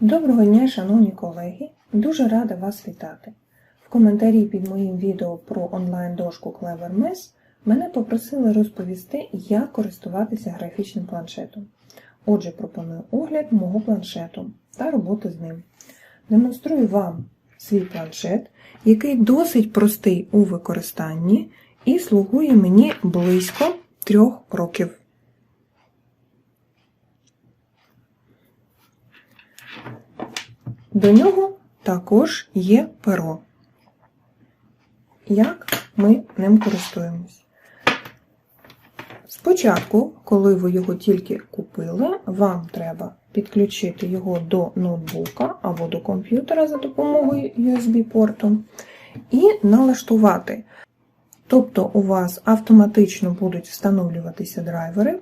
Доброго дня, шановні колеги! Дуже рада вас вітати. В коментарі під моїм відео про онлайн-дошку Clever Mess мене попросили розповісти, як користуватися графічним планшетом. Отже, пропоную огляд мого планшету та роботи з ним. Демонструю вам свій планшет, який досить простий у використанні і слугує мені близько трьох років. До нього також є перо. Як ми ним користуємось? Спочатку, коли ви його тільки купили, вам треба підключити його до ноутбука або до комп'ютера за допомогою USB-порту і налаштувати. Тобто у вас автоматично будуть встановлюватися драйвери,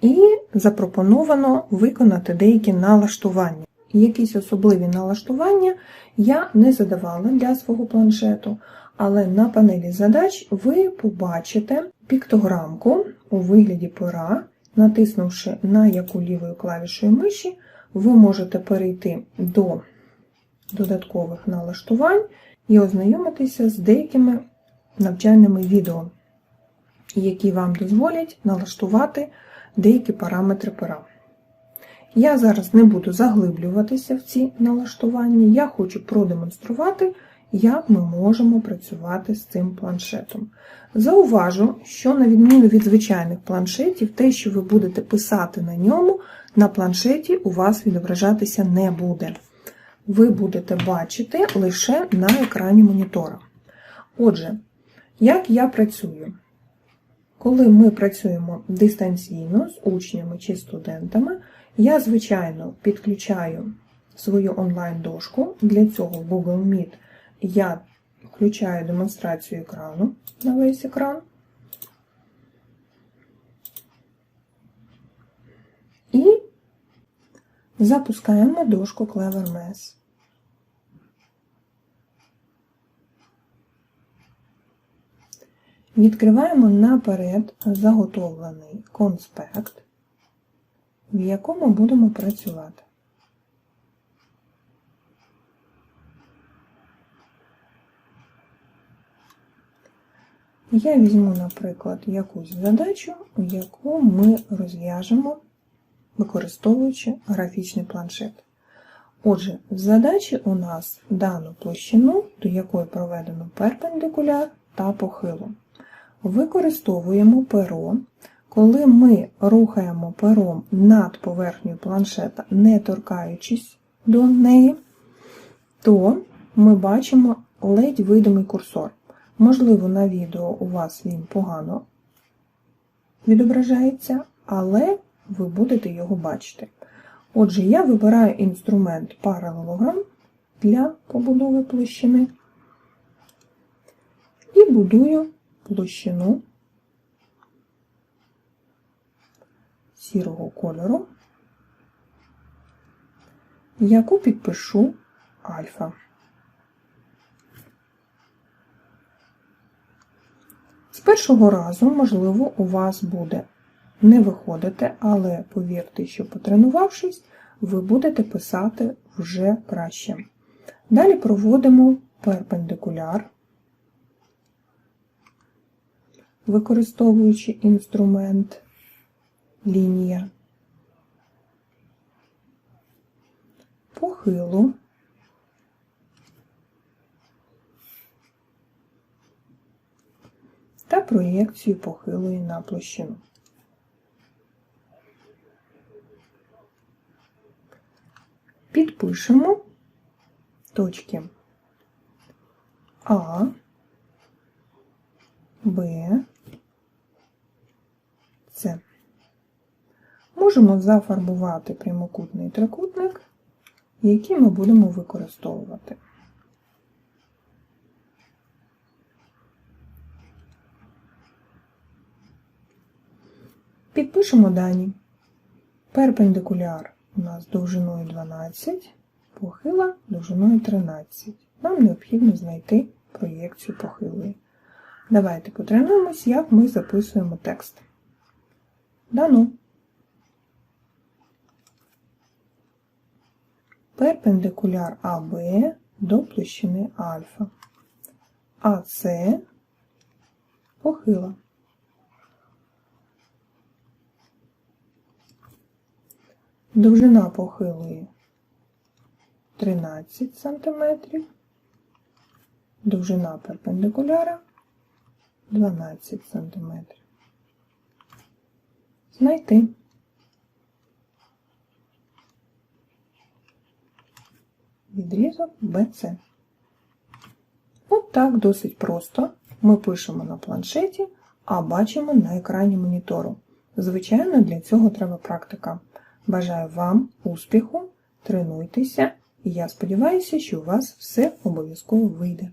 і запропоновано виконати деякі налаштування. Якісь особливі налаштування я не задавала для свого планшету, але на панелі задач ви побачите піктограмку у вигляді пера, натиснувши на яку лівою клавішою миші, ви можете перейти до додаткових налаштувань і ознайомитися з деякими навчальними відео, які вам дозволять налаштувати деякі параметри пера. Я зараз не буду заглиблюватися в ці налаштування, я хочу продемонструвати, як ми можемо працювати з цим планшетом. Зауважу, що на відміну від звичайних планшетів, те, що ви будете писати на ньому, на планшеті у вас відображатися не буде. Ви будете бачити лише на екрані монітора. Отже, як я працюю? Коли ми працюємо дистанційно з учнями чи студентами, я, звичайно, підключаю свою онлайн-дошку. Для цього в Google Meet я включаю демонстрацію екрану на весь екран. І запускаємо дошку Clever Mess. Відкриваємо наперед заготовлений конспект, в якому будемо працювати. Я візьму, наприклад, якусь задачу, яку ми розв'яжемо, використовуючи графічний планшет. Отже, в задачі у нас дану площину, до якої проведено перпендикуляр та похилу. Використовуємо перо. Коли ми рухаємо пером над поверхнею планшета, не торкаючись до неї, то ми бачимо ледь видимий курсор. Можливо, на відео у вас він погано відображається, але ви будете його бачити. Отже, я вибираю інструмент паралелограм для побудови площини і будую площину сірого кольору, яку підпишу альфа. З першого разу, можливо, у вас буде не виходити, але повірте, що потренувавшись, ви будете писати вже краще. Далі проводимо перпендикуляр, використовуючи інструмент лінія, похилу, та проєкцію похилої на площину. Підпишемо точки А, Б, С. Можемо зафарбувати прямокутний трикутник, який ми будемо використовувати. Підпишемо дані. Перпендикуляр у нас довжиною 12, похила довжиною 13. Нам необхідно знайти проєкцію похилої. Давайте потренуємось, як ми записуємо текст. Дано. Перпендикуляр АБ до площини альфа. АС похила. Довжина похилої 13 см, довжина перпендикуляра 12 см. Знайти. Відрізок BC. От так досить просто. Ми пишемо на планшеті, а бачимо на екрані монітору. Звичайно, для цього треба практика. Бажаю вам успіху, тренуйтеся, і я сподіваюся, що у вас все обов'язково вийде.